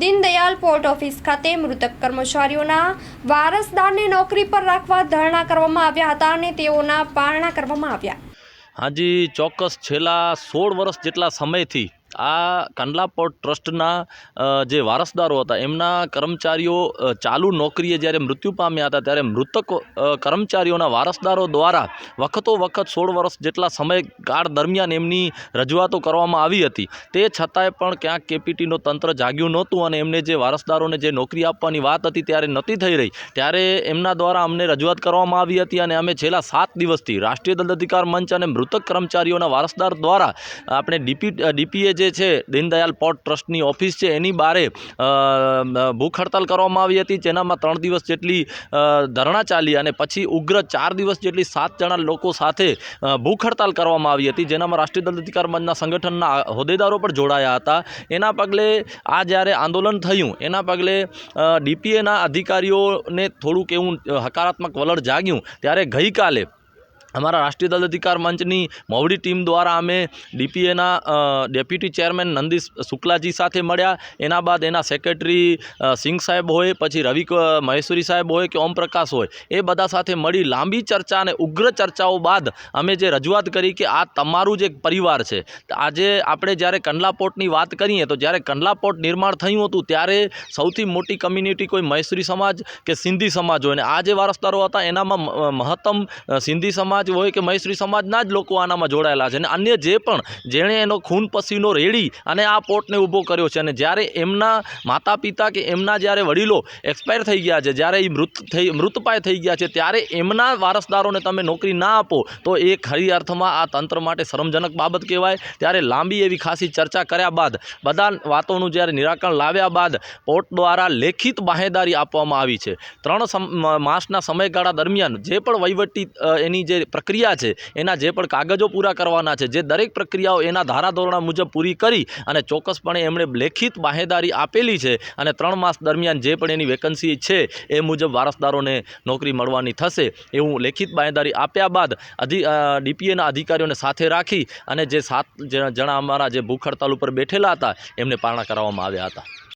Deendayal port office ખાતે મૃતક કર્મચારીઓના વારસદારને નોકરી પર રાખવા ધરણા કરવામાં આવ્યા હતા અને તેઓના પારણા કરવામાં આવ્યા. હાજી, ચોક્કસ છેલ્લા સોળ વર્ષ જેટલા સમયથી આ કંડલા પોર્ટ ટ્રસ્ટના જે વારસદારો હતા, એમના કર્મચારીઓ ચાલુ નોકરીએ જ્યારે મૃત્યુ પામ્યા હતા, ત્યારે મૃતક કર્મચારીઓના વારસદારો દ્વારા વખતો વખત સોળ વર્ષ જેટલા સમયગાળ દરમિયાન એમની રજૂઆતો કરવામાં આવી હતી. તે છતાંય પણ ક્યાંક કેપીટીનો તંત્ર જાગ્યું નહોતું અને એમને જે વારસદારોને જે નોકરી આપવાની વાત હતી ત્યારે નહોતી થઈ રહી. ત્યારે એમના દ્વારા અમને રજૂઆત કરવામાં આવી હતી અને અમે છેલ્લા સાત દિવસથી રાષ્ટ્રીય દંડ અધિકાર મંચ અને મૃતક કર્મચારીઓના વારસદાર દ્વારા આપણે ડીપી ડીપીએ જે છે, દીનદયાલ પોર્ટ ટ્રસ્ટની ઓફિસ છે, એની બારે ભૂખ હડતાલ કરવામાં આવી હતી, જેનામાં ત્રણ દિવસ જેટલી ધરણા ચાલી અને પછી ઉગ્ર ચાર દિવસ જેટલી સાત જણા લોકો સાથે ભૂખ હડતાલ કરવામાં આવી હતી, જેનામાં રાષ્ટ્રીય દંડ અધિકાર મંચના સંગઠનના હોદ્દેદારો પણ જોડાયા હતા. એના પગલે આ જ્યારે આંદોલન થયું, એના પગલે ડીપીએના અધિકારીઓને થોડુંક એવું હકારાત્મક વલણ જાગ્યું, ત્યારે ગઈકાલે અમારા રાષ્ટ્રીય દળ અધિકાર મંચની મોવડી ટીમ દ્વારા અમે ડીપીએના ડેપ્યુટી ચેરમેન નંદીશ શુક્લાજી સાથે મળ્યા. એના બાદ એના સેક્રેટરી સિંઘ સાહેબ હોય, પછી રવિ મહેશ્વરી સાહેબ હોય કે ઓમ પ્રકાશ હોય, એ બધા સાથે મળી લાંબી ચર્ચા અને ઉગ્ર ચર્ચાઓ બાદ અમે જે રજૂઆત કરી કે આ તમારું જે પરિવાર છે, આજે આપણે જ્યારે કંડલા પોર્ટની વાત કરીએ, તો જ્યારે કંડલાપોર્ટ નિર્માણ થયું હતું, ત્યારે સૌથી મોટી કમ્યુનિટી કોઈ મહેશ્વરી સમાજ કે સિંધી સમાજ હોય. અને આ જે વારસદારો હતા, એનામાં મહત્તમ સિંધી સમાજ હોય કે મહેશ્વરી સમાજના જ લોકો આનામાં જોડાયેલા છે. અને અન્ય જે પણ જેણે એનો ખૂન પસીનો રેડી અને આ પોર્ટને ઊભો કર્યો છે અને જ્યારે એમના માતા પિતા કે એમના જ્યારે વડીલો એક્સપાયર થઈ ગયા છે, જ્યારે એ મૃત થઈ મૃતપાય થઈ ગયા છે, ત્યારે એમના વારસદારોને તમે નોકરી ના આપો, તો એ ખરી અર્થમાં આ તંત્ર માટે શરમજનક બાબત કહેવાય. ત્યારે લાંબી એવી ખાસી ચર્ચા કર્યા બાદ, બધા વાતોનું જ્યારે નિરાકરણ લાવ્યા બાદ પોર્ટ દ્વારા લેખિત બાહેદારી આપવામાં આવી છે. ત્રણ માસના સમયગાળા દરમિયાન જે પણ વહીવટી એની જે પ્રક્રિયા છે. એના જે પણ કાગજો પૂરા કરવાના છે, જે દરેક પ્રક્રિયાઓ એના ધારાધોરણા મુજબ પૂરી કરી અને ચોક્કસપણે એમણે લેખિત બાહેદારી આપેલી છે અને ત્રણ માસ દરમિયાન જે પણ એની વેકન્સી છે એ મુજબ વારસદારોને નોકરી મળવાની થશે. એવું લેખિત બાહેદારી આપ્યા બાદ અધિ ડીપીએના અધિકારીઓને સાથે રાખી અને જે સાત જણા અમારા જે ભૂખ હડતાલ ઉપર બેઠેલા હતા, એમને પારણા કરાવવામાં આવ્યા હતા.